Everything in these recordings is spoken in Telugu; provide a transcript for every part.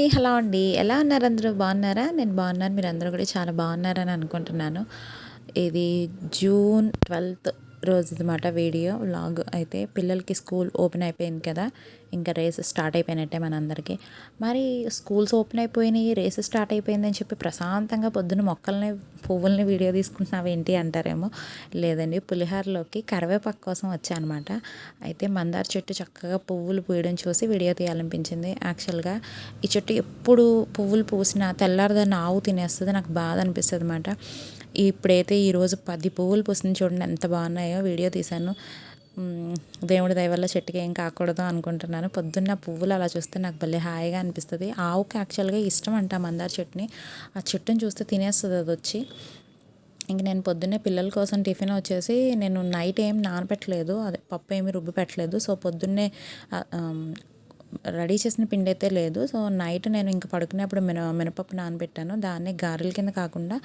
హాయ్ హలో అండి. ఎలా ఉన్నారు అందరూ? బాగున్నారా? నేను బాగున్నాను. మీరు అందరూ కూడా చాలా బాగున్నారని అనుకుంటున్నాను. ఇది జూన్ ట్వెల్త్ రోజు అనమాట వీడియో వ్లాగ్ అయితే పిల్లలకి స్కూల్ ఓపెన్ అయిపోయింది కదా ఇంకా రేస్ స్టార్ట్ అయిపోయినట్టే మనందరికీ మరి స్కూల్స్ ఓపెన్ అయిపోయినాయి రేస్ స్టార్ట్ అయిపోయిందని చెప్పి ప్రశాంతంగా పొద్దున్న మొక్కల్ని పువ్వుల్ని వీడియో తీసుకుంటున్నావు ఏంటి అంటారేమో లేదండి. పులిహారలోకి కరివేపాకు కోసం వచ్చానమాట. అయితే మందార చెట్టు చక్కగా పువ్వులు పూయడం చూసి వీడియో తీయాలనిపించింది. యాక్చువల్గా ఈ చెట్టు ఎప్పుడు పువ్వులు పూసినా తెల్లారదాన్ని ఆవు తినేస్తుంది నాకు బాధ అనిపిస్తుంది అనమాట ఇప్పుడైతే ఈరోజు పది పువ్వులు పూసింది చూడండి ఎంత బాగున్నాయో వీడియో తీశాను. దేవుడి దయవల్ల చెట్టుకి ఏం కాకూడదు అనుకుంటున్నాను. పొద్దున్న పువ్వులు అలా చూస్తే నాకు భలే హాయిగా అనిపిస్తుంది. ఆవుకి యాక్చువల్గా ఇష్టం అంట మందార చెట్టుని. ఆ చెట్టుని చూస్తే తినేస్తుంది అది వచ్చి. ఇంక నేను పొద్దున్నే పిల్లల కోసం టిఫిన్ వచ్చేసి నేను నైట్ ఏం నానపెట్టలేదు. అదే పప్పు ఏమి రుబ్బి పెట్టలేదు. సో పొద్దున్నే రెడీ చేసిన పిండి అయితే లేదు. సో నైట్ నేను ఇంకా పడుకునేప్పుడు మిన మినపప్పు నానబెట్టాను. దాన్ని గారెల కింద కాకుండా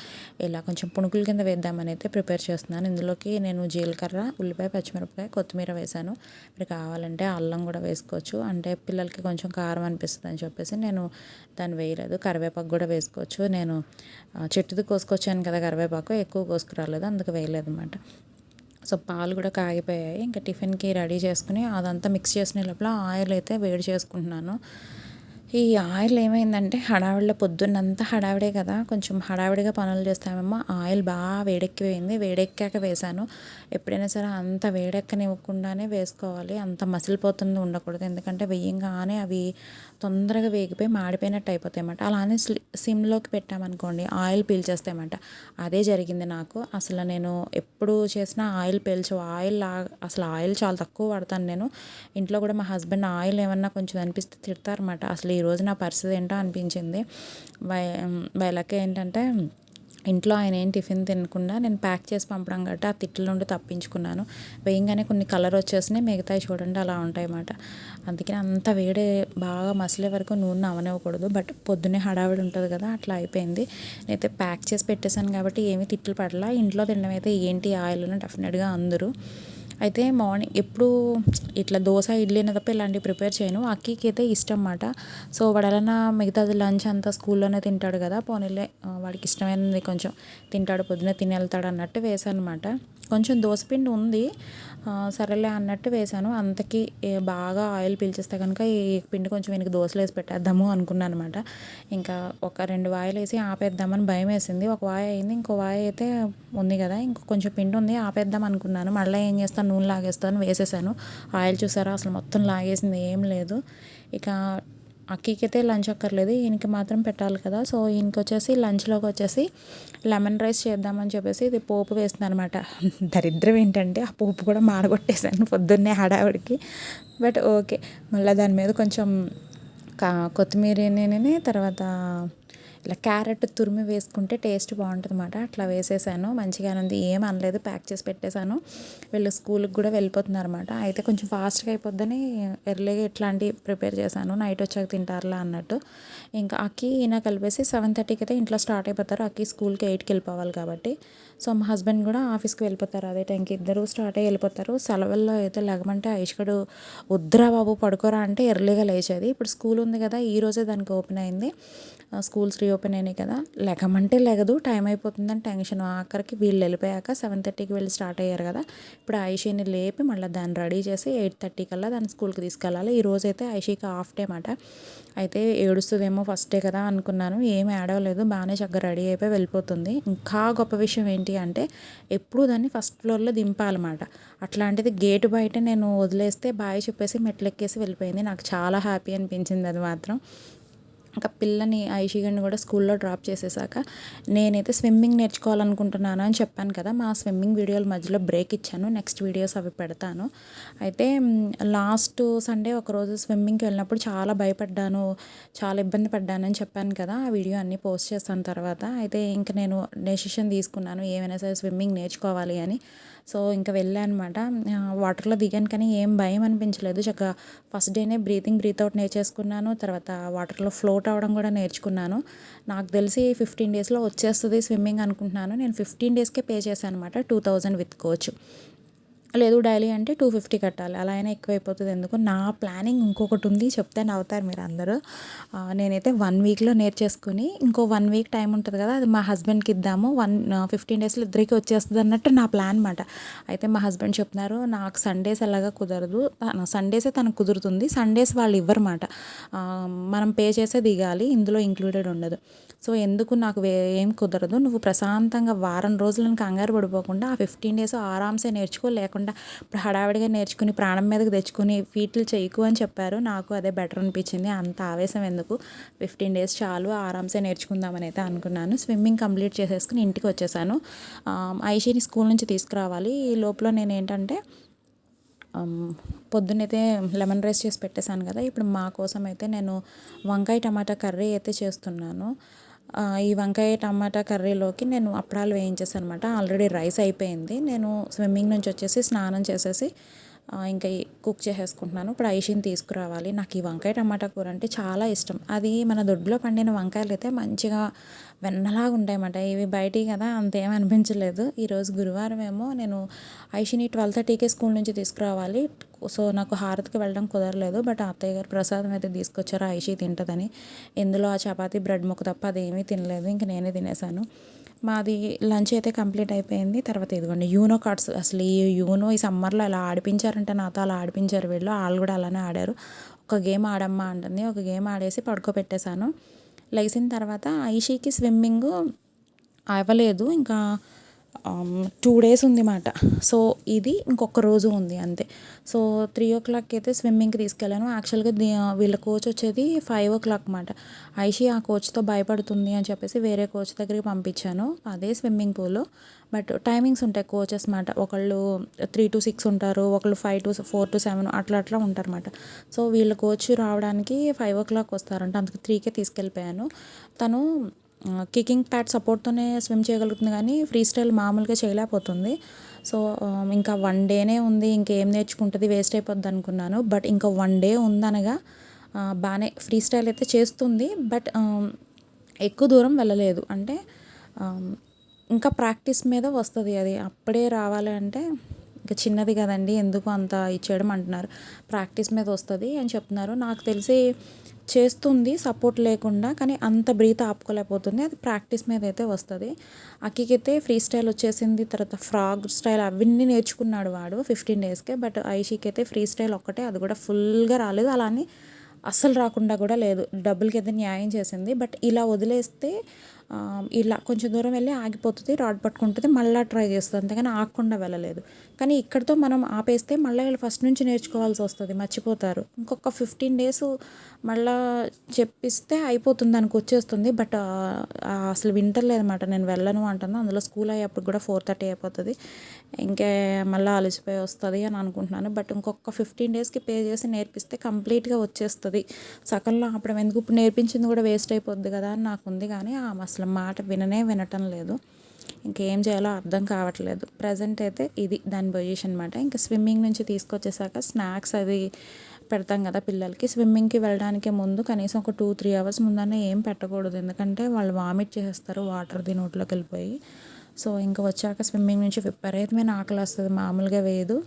ఇలా కొంచెం పుణుకుల కింద వేద్దామని అయితే ప్రిపేర్ చేస్తున్నాను. ఇందులోకి నేను జీలకర్ర ఉల్లిపాయ పచ్చిమిరపకాయ కొత్తిమీర వేశాను. మీరు కావాలంటే అల్లం కూడా వేసుకోవచ్చు. అంటే పిల్లలకి కొంచెం కారం అనిపిస్తుంది అని చెప్పేసి నేను దాన్ని వేయలేదు. కరివేపాకు కూడా వేసుకోవచ్చు. నేను చెట్టుది కోసుకొచ్చాను కదా కరివేపాకు ఎక్కువ కోసుకురాలేదు. అందుకు వేయలేదు అనమాట సో పాలు కూడా కాగిపోయాయి. ఇంకా టిఫిన్కి రెడీ చేసుకుని అదంతా మిక్స్ చేసిన లోపల ఆయిల్ అయితే వేడి చేసుకుంటున్నాను. ఈ ఆయిల్ ఏమైందంటే హడావిడిలో పొద్దున్నంతా హడావిడే కదా కొంచెం హడావిడిగా పనులు చేస్తామేమో ఆయిల్ బాగా వేడెక్కిపోయింది. వేడెక్కాక వేశాను. ఎప్పుడైనా సరే అంత వేడెక్కనివ్వకుండానే వేసుకోవాలి. అంత మసిలిపోతుంది ఉండకూడదు. ఎందుకంటే వేయంగానే అవి తొందరగా వేగిపోయి మాడిపోయినట్టు అయిపోతాయన్నమాట. అలానే సిమ్లోకి పెట్టామనుకోండి ఆయిల్ పీల్చేస్తాయన్నమాట. అదే జరిగింది నాకు. అసలు నేను ఎప్పుడు చేసినా ఆయిల్ పీల్చు ఆయిల్ అసలు ఆయిల్ చాలా తక్కువ వాడతాను నేను. ఇంట్లో కూడా మా హస్బెండ్ ఆయిల్ ఏమన్నా కొంచెం అనిపిస్తే తిడతారన్నమాట. అసలు ఈ ఈరోజు నా పరిస్థితి ఏంటో అనిపించింది. బై బై ఏంటంటే ఇంట్లో ఆయన ఏం టిఫిన్ తినకుండా నేను ప్యాక్ చేసి పంపడం గట్ట ఆ తిట్ల నుండి తప్పించుకున్నాను. వేయంగానే కొన్ని కలర్ వచ్చేసినాయి మిగతాయి చూడండి అలా ఉంటాయి అన్నమాట అందుకని అంత వేడి బాగా మసిలే వరకు నూనె అవనివ్వకూడదు. బట్ పొద్దున్నే హడావిడి ఉంటుంది కదా అట్లా అయిపోయింది. నేనైతే ప్యాక్ చేసి పెట్టేశాను కాబట్టి ఏమీ తిట్లు పడలా. ఇంట్లో తినడం అయితే ఏంటి? ఆయిల్ డెఫినెట్గా అందరూ. అయితే మార్నింగ్ ఎప్పుడు ఇట్లా దోశ ఇడ్లీ అయినా తప్ప ఇలాంటివి ప్రిపేర్ చేయను. అక్కీకి అయితే ఇష్టం అన్నమాట సో వాడలన్నా మిగతాది లంచ్ అంతా స్కూల్లోనే తింటాడు కదా. పోనీలే వాడికి ఇష్టమైనది కొంచెం తింటాడు పొద్దున తినేళ్తాడు వెళ్తాడు అన్నట్టు వేసాను అనమాట కొంచెం దోసపిండి ఉంది. సరేలే అన్నట్టు వేశాను. అంతకి బాగా ఆయిల్ పీల్చేస్తే కనుక ఈ పిండి కొంచెం వెనక దోశలు వేసి పెట్టేద్దాము అనుకున్నాను అనమాట ఇంకా ఒక రెండు వాయిలు వేసి ఆపేద్దామని భయం వేసింది. ఒక వాయి అయింది ఇంకో వాయి అయితే ఉంది కదా. ఇంకో కొంచెం పిండి ఉంది ఆపేద్దాం అనుకున్నాను. మళ్ళీ ఏం చేస్తాను నూనె లాగేస్తాను వేసేసాను. ఆయిల్ చూసారా? అసలు మొత్తం లాగేసింది ఏం లేదు. ఇక అక్కకైతే లంచ్ అక్కర్లేదు. ఈయనకి మాత్రం పెట్టాలి కదా. సో ఈయనకి వచ్చేసి లంచ్లోకి వచ్చేసి లెమన్ రైస్ చేద్దామని చెప్పేసి ఇది పోపు వేస్తుంది అనమాట దరిద్రం ఏంటంటే ఆ పోపు కూడా మాడగొట్టేసాను పొద్దున్నే హడావిడికి. But okay. మళ్ళీ దాని మీద కొంచెం కొత్తిమీర తర్వాత ఇట్లా క్యారెట్ తురిమి వేసుకుంటే టేస్ట్ బాగుంటుంది అనమాట అట్లా వేసేసాను. మంచిగా ఉంది ఏం అనలేదు. ప్యాక్ చేసి పెట్టేశాను. వీళ్ళు స్కూల్కి కూడా వెళ్ళిపోతున్నారు అనమాట అయితే కొంచెం ఫాస్ట్గా అయిపోద్దని ఎర్లీగా ఇట్లాంటివి ప్రిపేర్ చేశాను. నైట్ వచ్చాక తింటారులా అన్నట్టు. ఇంకా అక్కి ఈయన కలిపేసి సెవెన్ థర్టీకి అయితే ఇంట్లో స్టార్ట్ అయిపోతారు. అక్కి స్కూల్కి ఎయిట్కి వెళ్ళిపోవాలి కాబట్టి. సో మా హస్బెండ్ కూడా ఆఫీస్కి వెళ్ళిపోతారు. అదే టైంకి ఇద్దరు స్టార్ట్ అయ్యి వెళ్ళిపోతారు. సెలవుల్లో అయితే లేకమంటే ఐష్కడు వద్దురా బాబు పడుకోరా అంటే ఎర్లీగా లేచేది. ఇప్పుడు స్కూల్ ఉంది కదా ఈ రోజే దానికి ఓపెన్ అయింది. స్కూల్స్ ఓపెన్ అయినాయి కదా. లెగమంటే లెగదు టైం అయిపోతుందని టెన్షన్. ఆఖరికి వీళ్ళు వెళ్ళిపోయాక సెవెన్ థర్టీకి వెళ్ళి స్టార్ట్ అయ్యారు కదా. ఇప్పుడు ఐషీని లేపి మళ్ళీ దాన్ని రెడీ చేసి ఎయిట్ థర్టీ కల్లా దాన్ని స్కూల్కి తీసుకెళ్ళాలి. ఈ రోజు అయితే ఐషీకి హాఫ్ డే మాట అయితే ఏడుస్తుందేమో ఫస్ట్ డే కదా అనుకున్నాను. ఏమి ఏడవలేదు బాగానే చక్కగా రెడీ అయిపోయి వెళ్ళిపోతుంది. ఇంకా గొప్ప విషయం ఏంటి అంటే ఎప్పుడూ దాన్ని ఫస్ట్ ఫ్లోర్లో దింపాలన్నమాట. అట్లాంటిది గేటు బయట నేను వదిలేస్తే బాయ్ చెప్పేసి మెట్లెక్కేసి వెళ్ళిపోయింది. నాకు చాలా హ్యాపీ అనిపించింది అది మాత్రం. ఇంకా పిల్లని ఐషిగండి కూడా స్కూల్లో డ్రాప్ చేసేసాక నేనైతే స్విమ్మింగ్ నేర్చుకోవాలనుకుంటున్నాను అని చెప్పాను కదా మా స్విమ్మింగ్ వీడియోల మధ్యలో బ్రేక్ ఇచ్చాను నెక్స్ట్ వీడియోస్ అవి పెడతాను. అయితే లాస్ట్ సండే ఒకరోజు స్విమ్మింగ్కి వెళ్ళినప్పుడు చాలా భయపడ్డాను చాలా ఇబ్బంది పడ్డాను అని చెప్పాను కదా ఆ వీడియో అన్నీ పోస్ట్ చేస్తాను తర్వాత. అయితే ఇంకా నేను డెసిషన్ తీసుకున్నాను ఏమైనా సరే స్విమ్మింగ్ నేర్చుకోవాలి అని. సో ఇంకా వెళ్ళాను అనమాట వాటర్లో దిగాను కానీ ఏం భయం అనిపించలేదు. చక్కగా ఫస్ట్ డేనే బ్రీతింగ్ బ్రీత్ అవుట్ నేర్చేసుకున్నాను. తర్వాత వాటర్లో ఫ్లోట్ అవ్వడం కూడా నేర్చుకున్నాను. నాకు తెలిసి ఫిఫ్టీన్ డేస్లో వచ్చేస్తుంది స్విమ్మింగ్ అనుకుంటున్నాను. నేను ఫిఫ్టీన్ డేస్కే పే చేశాను అనమాట టూ థౌజండ్ విత్ కోచ్. లేదు డైలీ అంటే టూ ఫిఫ్టీ కట్టాలి. అలా అయినా ఎక్కువైపోతుంది. ఎందుకు నా ప్లానింగ్ ఇంకొకటి ఉంది. చెప్తే నవ్వుతారు మీరు అందరూ. నేనైతే వన్ వీక్లో నేర్చేసుకుని ఇంకో వన్ వీక్ టైం ఉంటుంది కదా అది మా హస్బెండ్కి ఇద్దాము. వన్ ఫిఫ్టీన్ డేస్లో ఇద్దరికి వచ్చేస్తుంది అన్నట్టు నా ప్లాన్ అనమాట అయితే మా హస్బెండ్ చెప్తున్నారు నాకు సండేస్ అలాగా కుదరదు. సండేసే తనకు కుదురుతుంది. సండేస్ వాళ్ళు ఇవ్వరమాట ఆ, మనం పే చేసే దిగాలి ఇందులో ఇంక్లూడెడ్ ఉండదు. సో ఎందుకు నాకు ఏం కుదరదు? నువ్వు ప్రశాంతంగా వారం రోజులను కంగారు పడిపోకుండా ఆ ఫిఫ్టీన్ డేస్ ఆరామ్సే నేర్చుకో లేకుండా ఇప్పుడు హడావిడిగా నేర్చుకుని ప్రాణం మీదకి తెచ్చుకుని ఫీట్లు చేయకు అని చెప్పారు. నాకు అదే బెటర్ అనిపించింది. అంత ఆవేశం ఎందుకు? ఫిఫ్టీన్ డేస్ చాలు ఆరామ్సే నేర్చుకుందామని అయితే అనుకున్నాను. స్విమ్మింగ్ కంప్లీట్ చేసేసుకుని ఇంటికి వచ్చేసాను. ఆ, ఐషీని స్కూల్ నుంచి తీసుకురావాలి. ఈ లోపల నేను ఏంటంటే ఆమ్, పొద్దున్నైతే లెమన్ రైస్ చేసి పెట్టేశాను కదా. ఇప్పుడు మా కోసం అయితే నేను వంకాయ టమాటా కర్రీ అయితే చేస్తున్నాను. ఈ వంకాయ టమాటా కర్రీలోకి నేను అప్పడాలు వేయించేసాను అనమాట ఆల్రెడీ రైస్ అయిపోయింది. నేను స్విమ్మింగ్ నుంచి వచ్చేసి స్నానం చేసేసి ఇంకా ఈ కుక్ చేసేసుకుంటున్నాను. ఇప్పుడు ఐషిని తీసుకురావాలి. నాకు ఈ వంకాయ టమాటా కూర అంటే చాలా ఇష్టం. అది మన దొడ్లో పండిన వంకాయలు అయితే మంచిగా వెన్నలాగా ఉంటాయన్నమాట. ఇవి బయటికి కదా అంతేం అనిపించలేదు. ఈరోజు గురువారం ఏమో నేను ఐషిని ట్వెల్వ్ థర్టీకే స్కూల్ నుంచి తీసుకురావాలి. సో నాకు హారతికి వెళ్ళడం కుదరలేదు. బట్ అత్తయ్య గారు ప్రసాదం అయితే తీసుకొచ్చారు. ఐషి తింటుందని. ఇందులో ఆ చపాతీ బ్రెడ్ ముక్క తప్ప అదేమీ తినలేదు. ఇంక నేనే తినేసాను. మాది లంచ్ అయితే కంప్లీట్ అయిపోయింది. తర్వాత ఇదిగోండి యూనో కార్డ్స్. అసలు ఈ యూనో ఈ సమ్మర్లో అలా ఆడిపించారంటే నాతో అలా ఆడిపించారు వీళ్ళు. వాళ్ళు కూడా అలానే ఆడారు. ఒక గేమ్ ఆడమ్మా అంటుంది. ఒక గేమ్ ఆడేసి పడుకోబెట్టేశాను. లేచిన తర్వాత ఐషీకి స్విమ్మింగ్ అవ్వలేదు. ఇంకా Um, టూ డేస్ ఉంది మాట. సో ఇది ఇంకొక రోజు ఉంది అంతే. సో త్రీ ఓ క్లాక్కి అయితే స్విమ్మింగ్కి తీసుకెళ్ళాను. యాక్చువల్గా uh, వీళ్ళ కోచ్ వచ్చేది ఫైవ్ ఓ క్లాక్ మాట. ఐషి ఆ కోచ్తో భయపడుతుంది అని చెప్పేసి వేరే కోచ్ దగ్గరికి పంపించాను. అదే స్విమ్మింగ్ పూల్ బట్ టైమింగ్స్ ఉంటాయి కోచెస్ మాట. ఒకళ్ళు త్రీ టు సిక్స్ ఉంటారు ఒకళ్ళు five to four to seven అట్లా అట్లా ఉంటారన్నమాట సో వీళ్ళ కోచ్ రావడానికి ఫైవ్ ఓ క్లాక్ వస్తారంట. అందుకు త్రీకే తీసుకెళ్ళిపోయాను. తను కికింగ్ ప్యాడ్ సపోర్ట్తోనే స్విమ్ చేయగలుగుతుంది కానీ ఫ్రీ స్టైల్ మామూలుగా చేయలేకపోతుంది. సో ఇంకా వన్ డేనే ఉంది ఇంకేం నేర్చుకుంటుంది వేస్ట్ అయిపోద్ది అనుకున్నాను. బట్ ఇంకా వన్ డే ఉందనగా బాగానే ఫ్రీ స్టైల్ అయితే చేస్తుంది. బట్ ఎక్కువ దూరం వెళ్ళలేదు. అంటే ఇంకా ప్రాక్టీస్ మీద వస్తుంది అది. అప్పుడే రావాలి అంటే ఇంకా చిన్నది కదండి ఎందుకు అంత ఇచ్చేయడం అంటున్నారు. ప్రాక్టీస్ మీద వస్తుంది అని చెప్తున్నారు. నాకు తెలిసి చేస్తుంది సపోర్ట్ లేకుండా కానీ అంత బ్రీత్ ఆపుకోలేకపోతుంది. అది ప్రాక్టీస్ మీద అయితే వస్తుంది. అక్కికైతే ఫ్రీ స్టైల్ వచ్చేసింది తర్వాత ఫ్రాగ్ స్టైల్ అవన్నీ నేర్చుకున్నాడు వాడు ఫిఫ్టీన్ డేస్కే బట్ ఐషీకి అయితే ఫ్రీ స్టైల్ ఒక్కటే అది కూడా ఫుల్గా రాలేదు. అలా అని అస్సలు రాకుండా కూడా లేదు. డబ్బులకి అయితే న్యాయం చేసింది. బట్ ఇలా వదిలేస్తే ఇలా కొంచెం దూరం వెళ్ళి ఆగిపోతుంది రాడ్ పట్టుకుంటుంది మళ్ళీ ట్రై చేస్తుంది. అంతేగాని ఆగకుండా వెళ్ళలేదు. కానీ ఇక్కడితో మనం ఆపేస్తే మళ్ళీ వీళ్ళు ఫస్ట్ నుంచి నేర్చుకోవాల్సి వస్తుంది మర్చిపోతారు. ఇంకొక ఫిఫ్టీన్ డేస్ మళ్ళా చెప్పిస్తే అయిపోతుంది దానికి వచ్చేస్తుంది. బట్ అసలు వింటర్లేదు నేను వెళ్ళను అంటుంది. అందులో స్కూల్ అయ్యేప్పుడు కూడా ఫోర్ థర్టీ అయిపోతుంది. ఇంకే మళ్ళీ అలసిపోయి వస్తుంది అని అనుకుంటున్నాను. బట్ ఇంకొక ఫిఫ్టీన్ డేస్కి పే చేసి నేర్పిస్తే కంప్లీట్గా వచ్చేస్తుంది. సగంలో ఆపడం ఎందుకు? ఇప్పుడు నేర్పించింది కూడా వేస్ట్ అయిపోద్ది కదా అని నాకు ఉంది. కానీ ఆ ఆమె అసలు మాట విననే వినటం లేదు. ఇంకేం చేయాలో అర్థం కావట్లేదు. ప్రజెంట్ అయితే ఇది దాని పొజిషన్ అనమాట ఇంకా స్విమ్మింగ్ నుంచి తీసుకొచ్చేసాక స్నాక్స్ అది పెడతాం కదా పిల్లలకి. స్విమ్మింగ్కి వెళ్ళడానికి ముందు కనీసం ఒక టూ త్రీ అవర్స్ ముందనే ఏం పెట్టకూడదు. ఎందుకంటే వాళ్ళు వామిట్ చేసేస్తారు వాటర్ది నోట్లోకి వెళ్ళిపోయి. సో ఇంకా వచ్చాక స్విమ్మింగ్ నుంచి విపరీతమైన ఆకలి వస్తుంది. మామూలుగా వేయదు.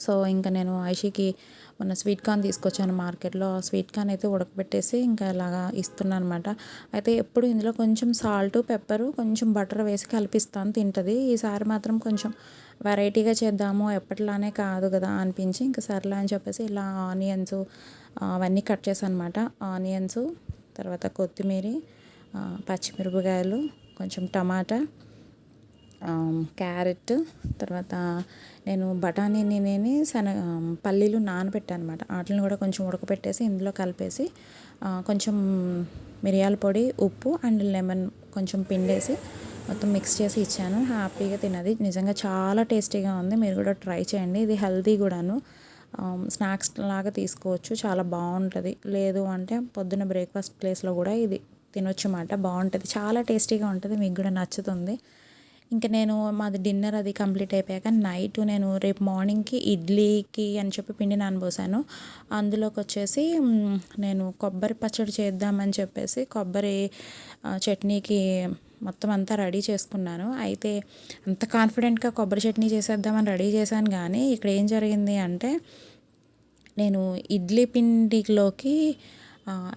సో ఇంకా నేను ఐషికి మొన్న స్వీట్ కార్న్ తీసుకొచ్చాను మార్కెట్లో. ఆ స్వీట్ కార్న్ అయితే ఉడకబెట్టేసి ఇంకా ఇలాగా ఇస్తున్నాను అనమాట అయితే ఎప్పుడు ఇందులో కొంచెం సాల్ట్ పెప్పరు కొంచెం బటర్ వేసి కలిపిస్తాను తింటుంది. ఈసారి మాత్రం కొంచెం వెరైటీగా చేద్దాము. ఎప్పట్లానే కాదు కదా అనిపించి ఇంకా సర్లే అని చెప్పేసి ఇలా ఆనియన్స్ అవన్నీ కట్ చేశాను అనమాట ఆనియన్స్ తర్వాత కొత్తిమీర పచ్చిమిరపకాయలు కొంచెం టమాటా క్యారెట్ తర్వాత నేను బఠానీని నేను శనగ పల్లీలు నానబెట్టాను అనమాట వాటిని కూడా కొంచెం ఉడకపెట్టేసి ఇందులో కలిపేసి కొంచెం మిరియాల పొడి ఉప్పు అండ్ లెమన్ కొంచెం పిండేసి మొత్తం మిక్స్ చేసి ఇచ్చాను. హ్యాపీగా తినది నిజంగా చాలా టేస్టీగా ఉంది. మీరు కూడా ట్రై చేయండి. ఇది హెల్తీ కూడాను. స్నాక్స్ లాగా తీసుకోవచ్చు. చాలా బాగుంటుంది. లేదు అంటే పొద్దున్న బ్రేక్ఫాస్ట్ ప్లేస్లో కూడా ఇది తినొచ్చు అన్నమాట బాగుంటుంది. చాలా టేస్టీగా ఉంటుంది. మీకు కూడా నచ్చుతుంది. ఇంకా నేను మాది డిన్నర్ అది కంప్లీట్ అయిపోయాక నైట్ నేను రేపు మార్నింగ్కి ఇడ్లీకి అని చెప్పి పిండి నానబోసాను. అందులోకి వచ్చేసి నేను కొబ్బరి పచ్చడి చేద్దామని చెప్పేసి కొబ్బరి చట్నీకి మొత్తం అంతా రెడీ చేసుకున్నాను. అయితే అంత కాన్ఫిడెంట్గా కొబ్బరి చట్నీ చేసేద్దామని రెడీ చేశాను కానీ ఇక్కడ ఏం జరిగింది అంటే నేను ఇడ్లీ పిండిలోకి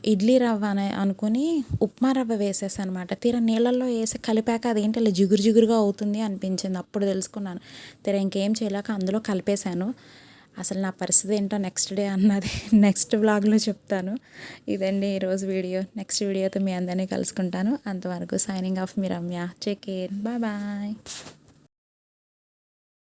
ఇడ్లీ రవ్వ అని అనుకుని ఉప్మా రవ్వ వేసేసాను అనమాట తీరా నీళ్ళల్లో వేసి కలిపాక అదేంటి ఇలా జిగురు జిగురుగా అవుతుంది అనిపించింది. అప్పుడు తెలుసుకున్నాను. తీరా ఇంకేం చేయలేక అందులో కలిపేశాను. అసలు నా పరిస్థితి ఏంటో నెక్స్ట్ డే అన్నది నెక్స్ట్ బ్లాగ్లో చెప్తాను. ఇదండి ఈరోజు వీడియో. నెక్స్ట్ వీడియోతో మీ అందరినీ కలుసుకుంటాను. అంతవరకు సైనింగ్ ఆఫ్ మీ Ramya. Check care bye bye